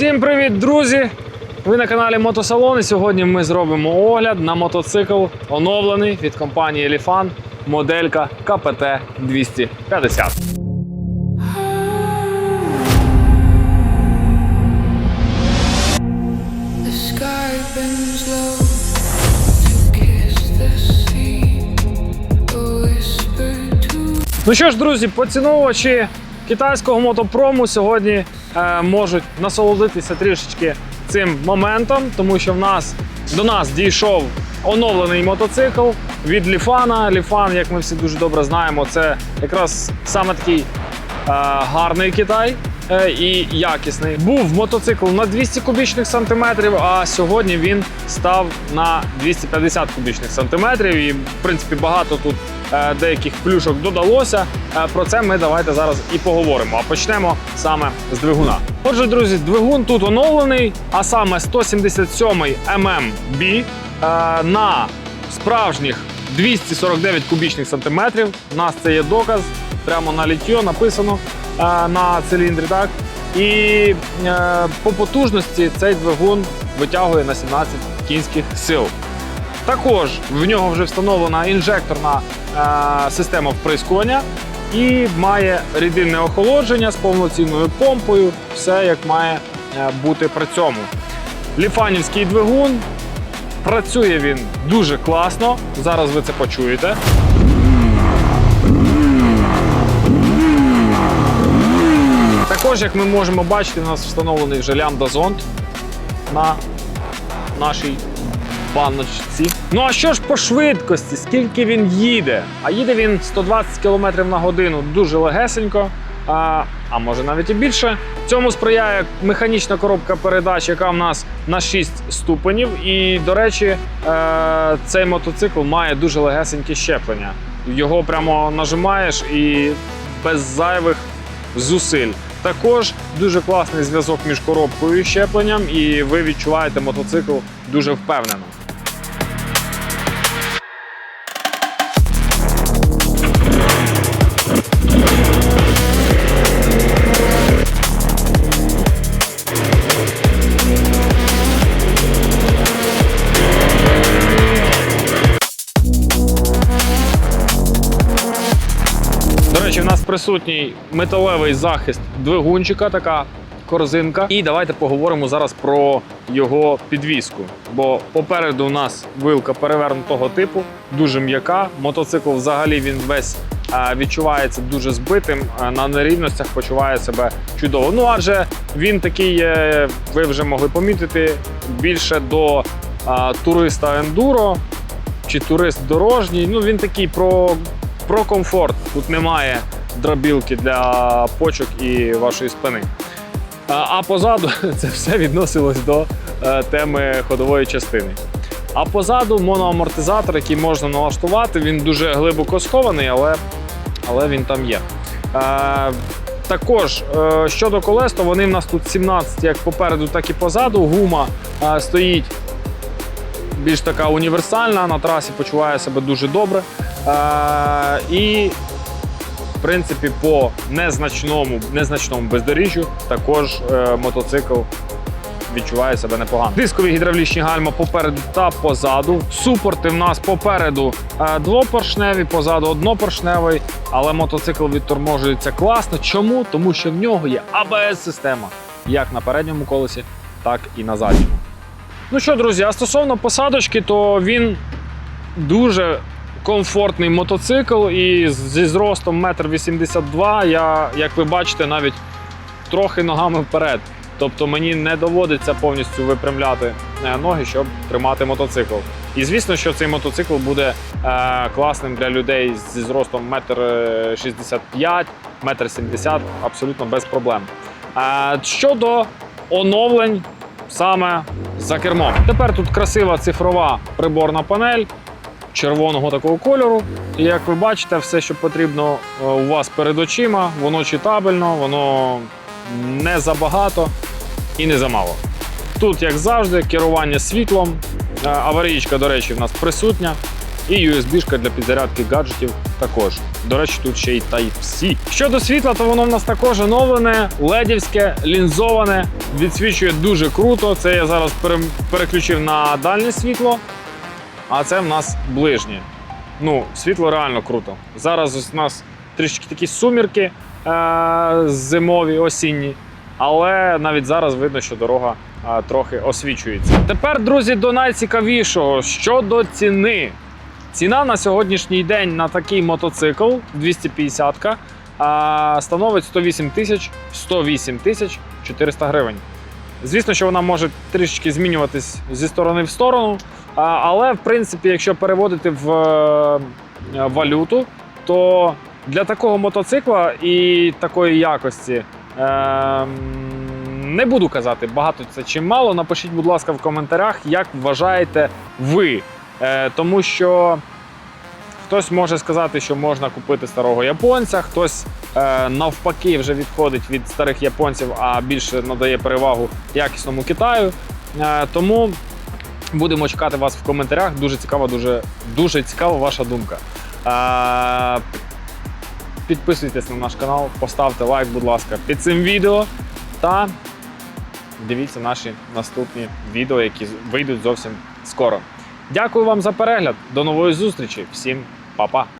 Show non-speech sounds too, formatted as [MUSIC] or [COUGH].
Всім привіт, друзі! Ви на каналі Мотосалон і сьогодні ми зробимо огляд на мотоцикл оновлений від компанії Elifan, моделька КПТ 250. The sky bends low to kiss the sea. A whisper to Ну що ж, друзі, поціновувачі китайського мотопрому сьогодні е, можуть насолодитися трішечки цим моментом, тому що в нас до нас дійшов оновлений мотоцикл від Ліфана. Ліфан, як ми всі дуже добре знаємо, це якраз саме такий е, гарний Китай. Е, І якісний був мотоцикл на 200 кубічних сантиметрів, а сьогодні він став на 250 кубічних сантиметрів. І в принципі багато тут е, деяких плюшок додалося. Е, Про це ми давайте зараз і поговоримо. А почнемо саме з двигуна. Отже, друзі, двигун тут оновлений, а саме 177 MMB е, на справжніх 249 кубічних сантиметрів. У нас це є доказ. Прямо на літьо написано на циліндрі. Так і е, по потужності цей двигун витягує на 17 кінських сил. Також в нього вже встановлена інжекторна е, система вприскування і має рідинне охолодження з повноцінною помпою. Все як має е, бути при цьому. Ліфанівський двигун. Працює він дуже класно. Зараз ви це почуєте. Також, як ми можемо бачити, у нас встановлений вже лямбда зонд на нашій баночці. Ну а що ж по швидкості? Скільки він їде? А їде він 120 км на годину дуже легесенько. А, а може навіть і більше. Цьому сприяє механічна коробка передач, яка в нас на 6 ступенів. І, до речі, е, цей мотоцикл має дуже легесеньке щеплення. Його прямо нажимаєш і без зайвих зусиль. Також дуже класний зв'язок між коробкою і щепленням, і ви відчуваєте мотоцикл дуже впевнено. До речі, в нас присутній металевий захист двигунчика, така корзинка. І давайте поговоримо зараз про його підвіску. Бо попереду у нас вилка перевернутого типу, дуже м'яка. Мотоцикл взагалі він весь е, відчувається дуже збитим. е, На нерівностях почуває себе чудово. Ну адже він такий, е, ви вже могли помітити, більше до туриста ендуро чи турист дорожній. Ну він такий про про комфорт. Тут немає дробілки для почок і вашої спини. А, а позаду [LAUGHS] це все відносилось до е, теми ходової частини. А позаду моноамортизатор, який можна налаштувати, він дуже глибоко схований, але, але він там є. Е, також е, щодо колес, то вони в нас тут 17 як попереду, так і позаду. Гума е, стоїть більш така універсальна, на трасі почуває себе дуже добре. І, в принципі, по незначному, незначному бездоріжжю також е, мотоцикл відчуває себе непогано. Дискові гідравлічні гальма попереду та позаду. Супорти в нас попереду е, двопоршневі, позаду однопоршневий, але мотоцикл відторможується класно. Чому? Тому що в нього є АБС-система як на передньому колесі, так і на задньому. Ну що, друзі, а стосовно посадочки, то він дуже комфортний мотоцикл і зі зростом 1,82 м я, як ви бачите, навіть трохи ногами вперед. Тобто мені не доводиться повністю випрямляти е, ноги, щоб тримати мотоцикл. І звісно, що цей мотоцикл буде е, класним для людей зі зростом 1,65 м, 1,70 м, абсолютно без проблем. Е, щодо оновлень саме за кермом. Тепер тут красива цифрова приборна панель червоного такого кольору. І як ви бачите, все, що потрібно е, у вас перед очима, воно читабельно, воно не забагато і не замало. Тут, як завжди, керування світлом. Е, Аварійка, до речі, в нас присутня. І USB-шка для підзарядки гаджетів також. До речі, тут ще й Type-C. Щодо світла, то воно в нас також оновлене, ледівське, лінзоване, відсвічує дуже круто. Це я зараз переключив на дальнє світло, а це в нас ближнє. Ну, світло реально круто. Зараз у нас трішки такі сумірки е- зимові, осінні. Але навіть зараз видно, що дорога е, трохи освічується. Тепер, друзі, до найцікавішого щодо ціни. Ціна на сьогоднішній день на такий мотоцикл 250-ка а, становить 108 тисяч 108 тисяч 400 гривень. Звісно, що вона може трішечки змінюватись зі сторони в сторону, але в принципі, якщо переводити в е, валюту, то для такого мотоцикла і такої якості ем, не буду казати, багато це чи мало. Напишіть, будь ласка, в коментарях, як вважаєте ви. Е, тому що хтось може сказати, що можна купити старого японця, хтось е, навпаки вже відходить від старих японців, а більше надає перевагу якісному Китаю. Е, тому будемо чекати вас в коментарях. Дуже цікава, дуже, дуже цікава ваша думка. Е, підписуйтесь на наш канал, поставте лайк, будь ласка, під цим відео та дивіться наші наступні відео, які вийдуть зовсім скоро. Дякую вам за перегляд. До нової зустрічі. Всім па-па.